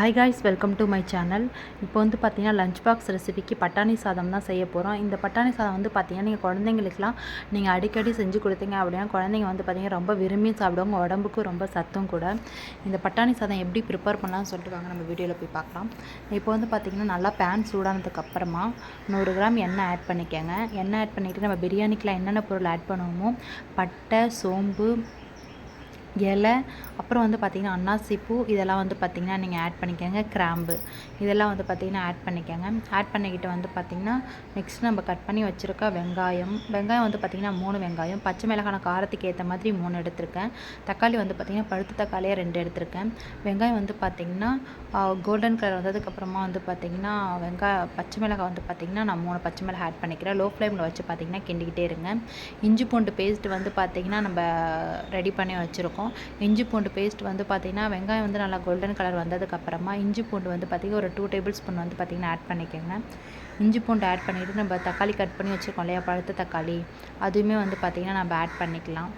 Hi guys welcome to my channel இப்போ வந்து பார்த்தீங்கன்னா லஞ்ச் பாக்ஸ் ரெசிபிக்கு பட்டாணி சாதம் தான் செய்ய போகிறோம் இந்த பட்டாணி சாதம் வந்து பார்த்தீங்கன்னா நீங்கள் குழந்தைங்களுக்குலாம் நீங்கள் அடிக்கடி செஞ்சு கொடுத்தீங்க அப்படின்னா குழந்தைங்க வந்து பார்த்தீங்கன்னா ரொம்ப விரும்பி சாப்பிடுவாங்க. உடம்புக்கும் ரொம்ப சத்தும் கூட. இந்த பட்டாணி சாதம் எப்படி ப்ரிப்பேர் பண்ணலாம்னு சொல்லிட்டு வாங்க நம்ம வீடியோவில் போய் பார்க்கலாம். இப்போ வந்து பார்த்தீங்கன்னா நல்லா பேன் சூடானதுக்கப்புறமா நூறு கிராம் எண்ணெய் ஆட் பண்ணிக்கோங்க. எண்ணெய் ஆட் பண்ணிக்கிட்டு நம்ம பிரியாணிக்கெலாம் என்னென்ன பொருள் ஆட் பண்ணுவோமோ பட்டை சோம்பு இலை அப்புறம் வந்து பார்த்திங்கன்னா அன்னாசிப்பூ இதெல்லாம் வந்து பார்த்திங்கன்னா நீங்கள் ஆட் பண்ணிக்கோங்க. கிராம்பு இதெல்லாம் வந்து பார்த்திங்கன்னா ஆட் பண்ணிக்கோங்க. ஆட் பண்ணிக்கிட்டு வந்து பார்த்திங்கன்னா நெக்ஸ்ட் நம்ம கட் பண்ணி வச்சுருக்க வெங்காயம். வெங்காயம் வந்து பார்த்திங்கன்னா மூணு வெங்காயம். பச்சை மிளகான காரத்துக்கு ஏற்ற மாதிரி மூணு எடுத்திருக்கேன். தக்காளி வந்து பார்த்திங்கன்னா பழுத்த தக்காளியாக ரெண்டு எடுத்திருக்கேன். வெங்காயம் வந்து பார்த்திங்கன்னா கோல்டன் கலர் வந்ததுக்கப்புறமா வந்து பார்த்திங்கன்னா வெங்காய பச்சை மிளகாய் வந்து பார்த்திங்கன்னா நான் மூணு பச்சை மிளகாய் ஆட் பண்ணிக்கிறேன். லோ ஃப்ளேமில் வச்சு பார்த்திங்கன்னா கிண்டிக்கிட்டே இருங்க. இஞ்சி பூண்டு பேஸ்ட் வந்து பார்த்திங்கன்னா நம்ம ரெடி பண்ணி வச்சுருக்கோம். இருக்கும். இஞ்சி பூண்டு பேஸ்ட் வந்து பார்த்திங்கன்னா வெங்காயம் வந்து நல்லா கோல்டன் கலர் வந்ததுக்கப்புறமா இஞ்சி பூண்டு வந்து பார்த்திங்கன்னா ஒரு டூ டேபிள் ஸ்பூன் வந்து பார்த்திங்கன்னா ஆட் பண்ணிக்கோங்க. இஞ்சி பூண்டு ஆட் பண்ணிவிட்டு நம்ம தக்காளி கட் பண்ணி வச்சுருக்கோம் இல்லையா பழுத்த தக்காளி அதுவுமே வந்து பார்த்திங்கன்னா நம்ம ஆட் பண்ணிக்கலாம்.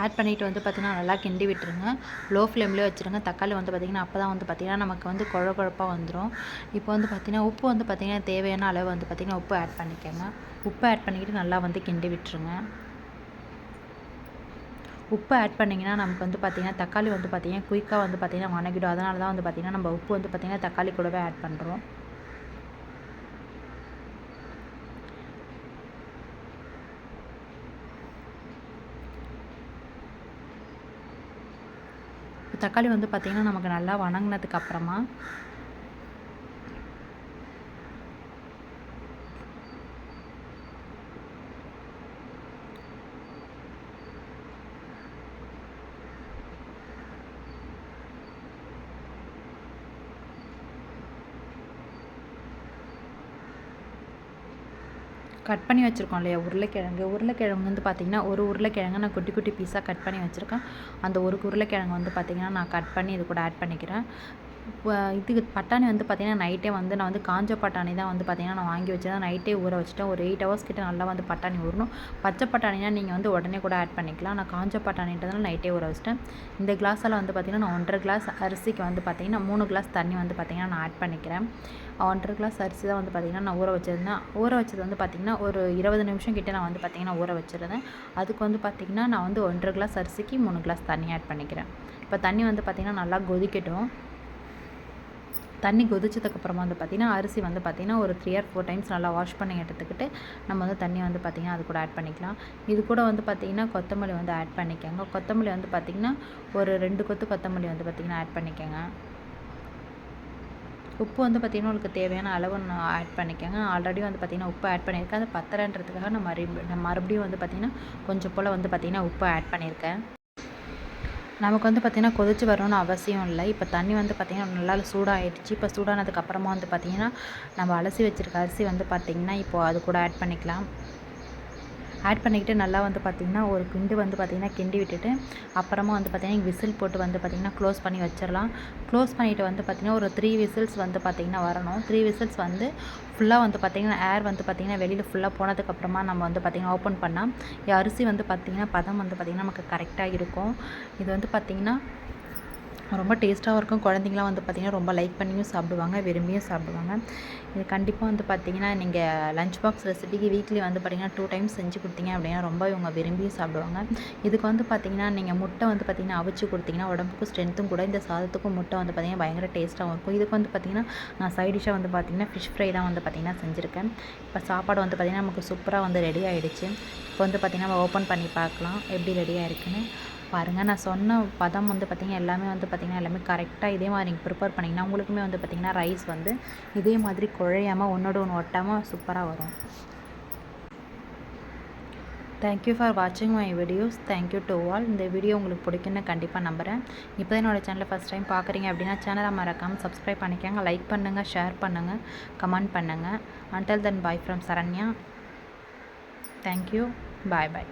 ஆட் பண்ணிவிட்டு வந்து பார்த்திங்கன்னா நல்லா கிண்டி விட்டுருங்க லோ ஃப்ளேம்லேயே வச்சுருங்க தக்காளி வந்து பார்த்திங்கன்னா அப்போ தான் வந்து பார்த்திங்கன்னா நமக்கு வந்து குழ குழப்பாக வந்துடும் இப்போ வந்து பார்த்திங்கன்னா உப்பு வந்து பார்த்திங்கன்னா தேவையான அளவு வந்து பார்த்திங்கன்னா உப்பு ஆட் பண்ணிக்கோங்க உப்பு ஆட் பண்ணிக்கிட்டு நல்லா வந்து கிண்டி விட்டுருங்க உப்பு ஆட் பண்ணிங்கன்னா நமக்கு வந்து பார்த்திங்கன்னா தக்காளி வந்து பார்த்திங்கன்னா குயிக்காக வந்து பார்த்திங்கன்னா வணங்கிடும் அதனால தான் வந்து பார்த்திங்கன்னா நம்ம உப்பு வந்து பார்த்திங்கன்னா தக்காளி கூடவே ஆட் பண்ணுறோம் தக்காளி வந்து பார்த்திங்கன்னா நமக்கு நல்லா வணங்கினதுக்கு அப்புறமா கட் பண்ணி வச்சுருக்கோம் இல்லையா? உருளைக்கிழங்கு. உருளைக்கிழங்கு வந்து பார்த்திங்கன்னா ஒரு உருளைக்கிழங்கு நான் குட்டி குட்டி பீஸாக கட் பண்ணி வச்சுருக்கேன். அந்த ஒரு உருளைக்கிழங்கு வந்து பார்த்திங்கன்னா நான் கட் பண்ணி இது கூட ஆட் பண்ணிக்கிறேன். இதுக்கு பட்டாணி வந்து பார்த்திங்கன்னா நைட்டே வந்து நான் வந்து காஞ்ச பட்டாணி தான் வந்து பார்த்திங்கன்னா நான் வாங்கி வச்சேன் நைட்டே ஊற வச்சுட்டேன் ஒரு எயிட் ஹவர்ஸ் கிட்ட நல்லா வந்து பட்டாணி ஊறணும் பச்சை பட்டாணினா நீங்கள் வந்து உடனே கூட ஆட் பண்ணிக்கலாம் நான் காஞ்ச பட்டாணின்றதுனால நைட்டே ஊற வச்சிட்டேன் இந்த கிளாஸால் வந்து பார்த்திங்கன்னா நான் ஒன்றரை கிளாஸ் அரிசிக்கு வந்து பார்த்திங்கன்னா மூணு கிளாஸ் தண்ணி வந்து பார்த்திங்கன்னா நான் ஆட் பண்ணிக்கிறேன் ஒன்றரை கிளாஸ் அரிசி தான் வந்து பார்த்திங்கன்னா நான் ஊற வச்சுருந்தேன் ஊற வச்சது வந்து பார்த்திங்கன்னா ஒரு இருபது நிமிஷம் கிட்டே நான் வந்து பார்த்திங்கன்னா ஊற வச்சுருந்தேன் அதுக்கு வந்து பார்த்திங்கன்னா நான் வந்து ஒன்றரை கிளாஸ் அரிசிக்கு மூணு கிளாஸ் தண்ணி ஆட் பண்ணிக்கிறேன் இப்போ தண்ணி வந்து பார்த்திங்கன்னா நல்லா கொதிக்கட்டும் தண்ணி கொதிச்சதுக்கப்புறமா வந்து பார்த்திங்கன்னா அரிசி வந்து பார்த்திங்கன்னா ஒரு த்ரீ ஆர் ஃபோர் டைம்ஸ் நல்லா வாஷ் பண்ணி எடுத்துக்கிட்டு நம்ம வந்து தண்ணி வந்து பார்த்திங்கன்னா அது கூட ஆட் பண்ணிக்கலாம் இது கூட வந்து பார்த்திங்கன்னா கொத்தமல்லி வந்து ஆட் பண்ணிக்கோங்க கொத்தமல்லி வந்து பார்த்திங்கன்னா ஒரு ரெண்டு கொத்து கொத்தமல்லி வந்து பார்த்திங்கன்னா ஆட் பண்ணிக்கோங்க உப்பு வந்து பார்த்திங்கன்னா உங்களுக்கு தேவையான அளவு நான் ஆட் பண்ணிக்கோங்க ஆல்ரெடி வந்து பார்த்திங்கன்னா உப்பு ஆட் பண்ணியிருக்கேன் அது பத்தலைன்றதுக்காக நான் மறுபடியும் நான் மறுபடியும் வந்து பார்த்திங்கன்னா கொஞ்சம் போல் வந்து பார்த்திங்கன்னா உப்பு ஆட் பண்ணியிருக்கேன் நமக்கு வந்து பார்த்திங்கன்னா கொதிச்சு வரணும்னு அவசியம் இல்லை. இப்போ தண்ணி வந்து பார்த்திங்கன்னா நல்லா சூடாகிடுச்சு இப்போ சூடானதுக்கப்புறமா வந்து பார்த்திங்கன்னா நம்ம அலசி வச்சுருக்க அரிசி வந்து பார்த்திங்கன்னா இப்போது அது கூட ஆட் பண்ணிக்கலாம். ஆட் பண்ணிக்கிட்டு நல்லா வந்து பார்த்திங்கன்னா ஒரு கிண்டு வந்து பார்த்திங்கன்னா கிண்டி விட்டுட்டு அப்புறமா வந்து பார்த்திங்கன்னா விசில் போட்டு வந்து பார்த்திங்கன்னா க்ளோஸ் பண்ணி வச்சிடலாம் க்ளோஸ் பண்ணிவிட்டு வந்து பார்த்திங்கன்னா ஒரு த்ரீ விசில்ஸ் வந்து பார்த்திங்கன்னா வரணும் த்ரீ விசில்ஸ் வந்து ஃபுல்லாக வந்து பார்த்திங்கன்னா ஏர் வந்து பார்த்திங்கன்னா வெளியில் ஃபுல்லாக போனதுக்கப்புறமா நம்ம வந்து பார்த்திங்கன்னா ஓப்பன் பண்ணால் அரிசி வந்து பார்த்திங்கன்னா பதம் வந்து பார்த்திங்கன்னா நமக்கு கரெக்டாக இருக்கும் இது வந்து பார்த்திங்கன்னா ரொம்ப டேஸ்ட்டாகவும் இருக்கும் குழந்தைங்களாம் வந்து பார்த்திங்கன்னா ரொம்ப லைக் பண்ணியும் சாப்பிடுவாங்க விரும்பியும் சாப்பிடுவாங்க இது கண்டிப்பாக வந்து பார்த்திங்கன்னா நீங்கள் லஞ்ச் பாக்ஸ் ரெசிபிக்கு வீக்லி வந்து பார்த்திங்கன்னா டூ டைம்ஸ் செஞ்சு கொடுத்தீங்க அப்படின்னா ரொம்ப இவங்க விரும்பியும் சாப்பிடுவாங்க இதுக்கு வந்து பார்த்திங்கன்னா நீங்கள் முட்டை வந்து பார்த்திங்கன்னா அவிச்சு கொடுத்தீங்கன்னா உடம்புக்கும் ஸ்ட்ரென்த்தும் கூட இந்த சாதத்துக்கும் முட்டை வந்து பார்த்திங்கன்னா பயங்கர டேஸ்ட்டாகவும் இருக்கும் இதுக்கு வந்து பார்த்திங்கன்னா நான் சைடிஷாக வந்து பார்த்திங்கன்னா ஃபிஷ் ஃப்ரை தான் வந்து பார்த்திங்கன்னா செஞ்சுருக்கேன் இப்போ சாப்பாடு வந்து பார்த்திங்கன்னா நமக்கு சூப்பராக வந்து ரெடி ஆகிடுச்சு இப்போ வந்து பார்த்திங்கன்னா நம்ம ஓப்பன் பண்ணி பார்க்கலாம் எப்படி ரெடி ஆகிருக்குன்னு பாருங்கள் நான் சொன்ன பதம் வந்து பார்த்திங்கன்னா எல்லாமே வந்து பார்த்திங்கன்னா எல்லாமே கரெக்டாக இதே மாதிரி நீங்கள் ப்ரிப்பேர் பண்ணிங்கன்னா உங்களுக்குமே வந்து பார்த்திங்கன்னா ரைஸ் வந்து இதே மாதிரி குழையாமல் ஒன்றோட ஒன்று ஒட்டாமல் சூப்பராக வரும். தேங்க்யூ ஃபார் வாட்சிங் my videos thank you to all இந்த வீடியோ உங்களுக்கு பிடிக்குன்னு கண்டிப்பாக நம்புகிறேன் இப்போ தான் என்னோடய சேனலை ஃபஸ்ட் டைம் பார்க்குறீங்க அப்படின்னா சேனலை மறக்காமல் சப்ஸ்கிரைப் பண்ணிக்கோங்க. லைக் பண்ணுங்கள் ஷேர் பண்ணுங்கள் கமெண்ட் பண்ணுங்கள் until then bye from Saranya thank you bye bye